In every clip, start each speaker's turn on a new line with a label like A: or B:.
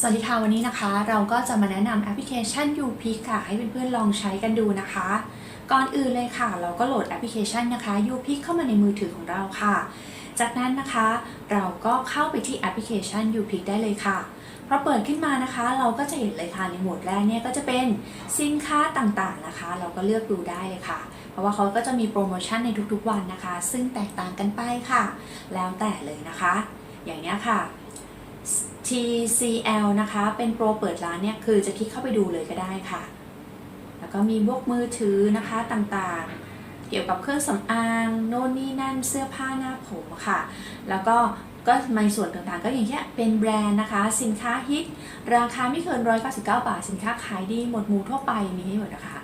A: สวัสดีค่ะวันนี้นะคะ เราก็จะมาแนะนำแอปพลิเคชัน u p i c ค่ะ ให้เพื่อนๆลองใช้กันดูนะคะ ก่อนอื่นเลยค่ะ เราก็โหลดแอปพลิเคชันนะคะ u p i c เข้ามาในมือถือของเราค่ะ จากนั้นนะคะ เราก็เข้าไปที่แอปพลิเคชัน u p i c ได้เลยค่ะพอเปิดขึ้นมานะคะ เราก็จะเห็นเลยค่ะในหมวดแรกเนี่ยก็จะเป็นสินค้าต่างๆนะคะ เราก็เลือกดูได้เลยค่ะ เพราะว่าเขาก็จะมีโปรโมชั่นในทุกๆวันนะคะ ซึ่งแตกต่างกันไปค่ะ แล้วแต่เลยนะคะ อย่างนี้ค่ะ TCL นะคะ เป็นโปรเปิดร้านเนี่ย คือจะคลิกเข้าไปดูเลยก็ได้ค่ะ แล้วก็มีพวกมือถือนะคะต่างๆ เกี่ยวกับเครื่องสำอางโน่นนี่นั่นเสื้อผ้าหน้าผมค่ะ แล้วก็ก็ในส่วนต่างๆ ก็อย่างเช่นเป็นแบรนด์นะคะ สินค้าฮิต ราคาไม่เกิน 199 บาท สินค้าขายดีหมดหมู่ทั่วไปมีให้หมดนะคะ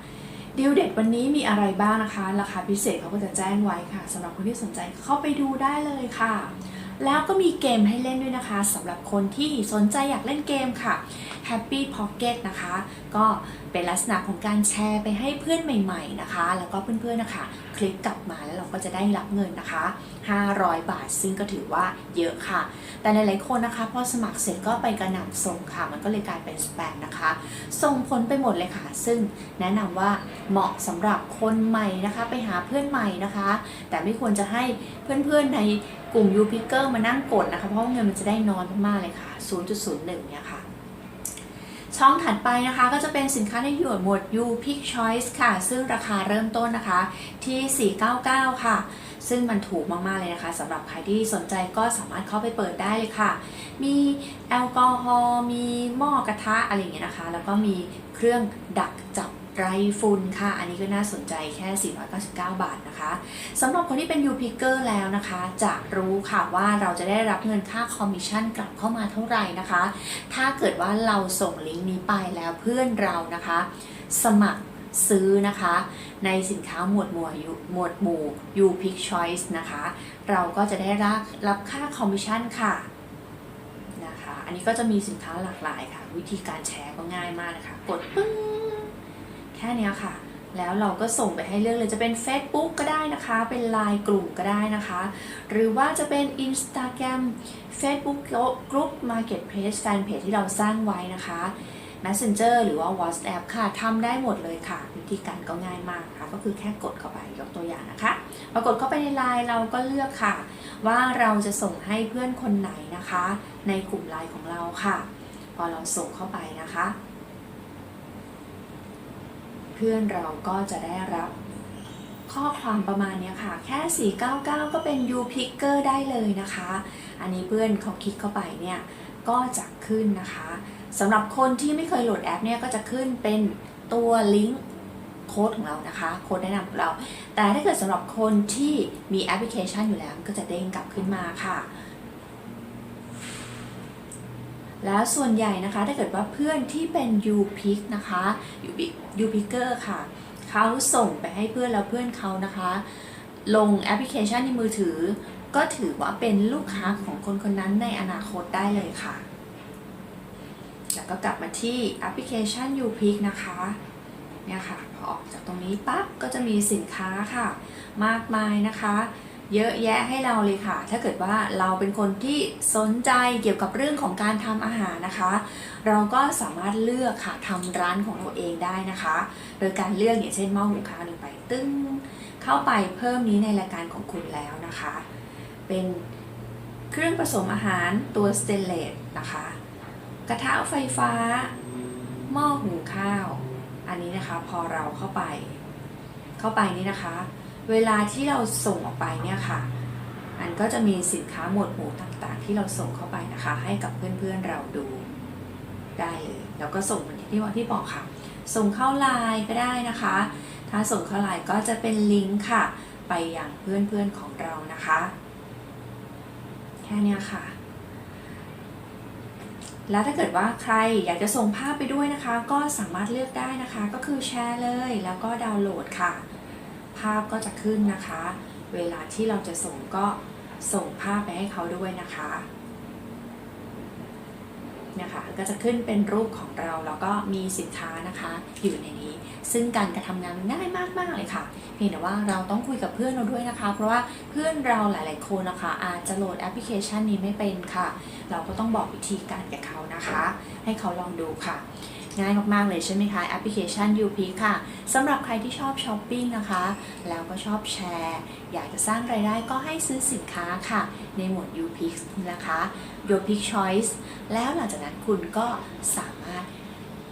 A: ดีลเด็ดวันนี้มีอะไรบ้างนะคะ ราคาพิเศษเขาก็จะแจ้งไว้ค่ะสำหรับคนที่สนใจเข้าไปดูได้เลยค่ะ แล้วก็มีเกมให้เล่นด้วยนะคะสำหรับคนที่สนใจอยากเล่นเกมค่ะ Happy Pocket นะคะ ก็เป็นลักษณะของการแชร์ไปให้เพื่อนใหม่ ๆนะคะ แล้วก็เพื่อนๆนะคะ คลิกกลับมาแล้วเราก็จะได้รับเงินนะคะ 500 บาทซึ่งก็ถือว่าเยอะค่ะ แต่ในหลายๆคนนะคะพอสมัครเสร็จก็ไปกระหน่ำส่งค่ะ มันก็เลยกลายเป็นสแปมนะคะ ส่งผลไปหมดเลยค่ะ ซึ่งแนะนำว่าเหมาะสำหรับคนใหม่นะคะ ไปหาเพื่อนใหม่นะคะ แต่ไม่ควรจะให้เพื่อนๆในกลุ่ม u p i c k e r มานั่งกดนะคะ เพราะว่าเงินมันจะได้น้อยมากๆเลยค่ะ 0.01 เนี่ยค่ะ ช่องถัดไปนะคะก็จะเป็นสินค้าในหยวดหมวด U Pick Choice ค่ะ ซึ่งราคาเริ่มต้นนะคะที่ 499 ค่ะ ซึ่งมันถูกมาก ๆ เลยนะคะสำหรับใครที่สนใจก็สามารถเข้าไปเปิดได้เลยค่ะ มีแอลกอฮอล์มีหม้อกระทะอะไรอย่างเงี้ยนะคะ แล้วก็มีเครื่องดักจับ ไรฝุ่นค่ะ อันนี้ก็น่าสนใจแค่ 499 บาทนะคะสำหรับคนที่เป็น U Picker แล้วนะคะ จะรู้ค่ะว่าเราจะได้รับเงินค่าคอมมิชชั่นกลับเข้ามาเท่าไหร่นะคะ ถ้าเกิดว่าเราส่งลิงก์นี้ไปแล้วเพื่อนเรานะคะ สมัครซื้อนะคะ ในสินค้าหมวดหมู่หมวดหมู่ U Pick Choice นะคะ เราก็จะได้รับรับค่าคอมมิชชั่นค่ะนะคะ อันนี้ก็จะมีสินค้าหลากหลายค่ะ วิธีการแชร์ก็ง่ายมากนะคะ กดปึ้ง แค่นี้ค่ะ แล้วเราก็ส่งไปให้เลือกเลยจะเป็น Facebook ก็ได้นะคะ เป็นไลน์กลุ่มก็ได้นะคะ หรือว่าจะเป็น Instagram Facebook Group Marketplace แฟนเพจที่เราสร้างไว้นะคะ Messenger หรือว่า WhatsApp ค่ะทำได้หมดเลยค่ะ วิธีการก็ง่ายมากค่ะ ก็คือแค่กดเข้าไปยกตัวอย่างนะคะพอกดเข้าไปในไลน์เราก็เลือกค่ะ ว่าเราจะส่งให้เพื่อนคนไหนนะคะ ในกลุ่มไลน์ของเราค่ะ พอเราส่งเข้าไปนะคะ พื่อนเราก็จะได้รับ ข้อความประมาณนี้ค่ะ แค่ 499 ก็เป็น U Picker ได้เลยนะคะ อันนี้เพื่อนเขาคลิกเข้าไปเนี่ยก็จะขึ้นนะคะสำหรับคนที่ไม่เคยโหลดแอปเนี่ยก็จะขึ้นเป็นตัวลิงก์โค้ดของเรานะคะโค้ดแนะนำของเรา แต่ถ้าเกิดสำหรับคนที่มีแอปพลิเคชันอยู่แล้วก็จะเด้งกลับขึ้นมาค่ะ แล้วส่วนใหญ่นะคะถ้าเกิดว่าเพื่อนที่เป็น u p i c นะคะ u p i c k e r ค่ะเขาส่งไปให้เพื่อนแล้วเพื่อนเขานะคะ ลงแอปพลิเคชันในมือถือ ก็ถือว่าเป็นลูกค้าของคนคนนั้นในอนาคตได้เลยค่ะ แล้วก็กลับมาที่แอปพลิเคชัน u p i c นะคะเนี่ยค่ะพอออกจากตรงนี้ปั๊บก็จะมีสินค้าค่ะ มากมายนะคะ เยอะแยะให้เราเลยค่ะ ถ้าเกิดว่าเราเป็นคนที่สนใจเกี่ยวกับเรื่องของการทำอาหารนะคะ เราก็สามารถเลือกค่ะทำร้านของเราเองได้นะคะ โดยการเลือกอย่างเช่นหม้อหุงข้าวหนึ่งไปตึ้งเข้าไปเพิ่มนี้ในรายการของคุณแล้วนะคะ เป็นเครื่องผสมอาหารตัวสเตนเลสนะคะ กระทะไฟฟ้า หม้อหุงข้าว อันนี้นะคะพอเราเข้าไป เข้าไปนี่นะคะ เวลาที่เราส่งออกไปเนี่ยค่ะอันก็จะมีสินค้าหมวดหมู่ต่างๆ ที่เราส่งเข้าไปนะคะ ให้กับเพื่อนๆเราดูได้เลยแล้วก็ส่งเหมือนที่ว่าที่บอกค่ะ ส่งเข้าไลน์ก็ได้นะคะ ถ้าส่งเข้าไลน์ก็จะเป็นลิงก์ค่ะ ไปยังเพื่อนๆของเรานะคะ แค่นี้ค่ะ แล้วถ้าเกิดว่าใครอยากจะส่งภาพไปด้วยนะคะ ก็สามารถเลือกได้นะคะ ก็คือแชร์เลยแล้วก็ดาวน์โหลดค่ะ ภาพก็จะขึ้นนะคะ เวลาที่เราจะส่งก็ส่งภาพไปให้เขาด้วยนะคะนี่ยค่ะก็จะขึ้นเป็นรูปของเราแล้วก็มีสินค้านะคะอยู่ในนี้ ซึ่งการกระทำงานมันง่ายมากๆเลยค่ะ เพียงแต่ว่าเราต้องคุยกับเพื่อนเราด้วยนะคะ เพราะว่าเพื่อนเราหลาย ๆ คนนะคะอาจจะโหลดแอปพลิเคชันนี้ไม่เป็นค่ะ เราก็ต้องบอกวิธีการกับเขานะคะ ให้เขาลองดูค่ะ ง่ายมาก ๆ เลยใช่ไหมคะ แอปพลิเคชัน UP ค่ะสำหรับใครที่ชอบช้อปปิ้งนะคะ แล้วก็ชอบแชร์ อยากจะสร้างรายได้ก็ให้ซื้อสินค้าค่ะ ในหมวด UP นะคะ UP Choice แล้วหลังจากนั้นคุณก็สามารถ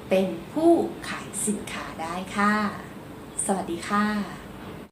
A: เป็นผู้ขายสินค้าได้ค่ะ สวัสดีค่ะ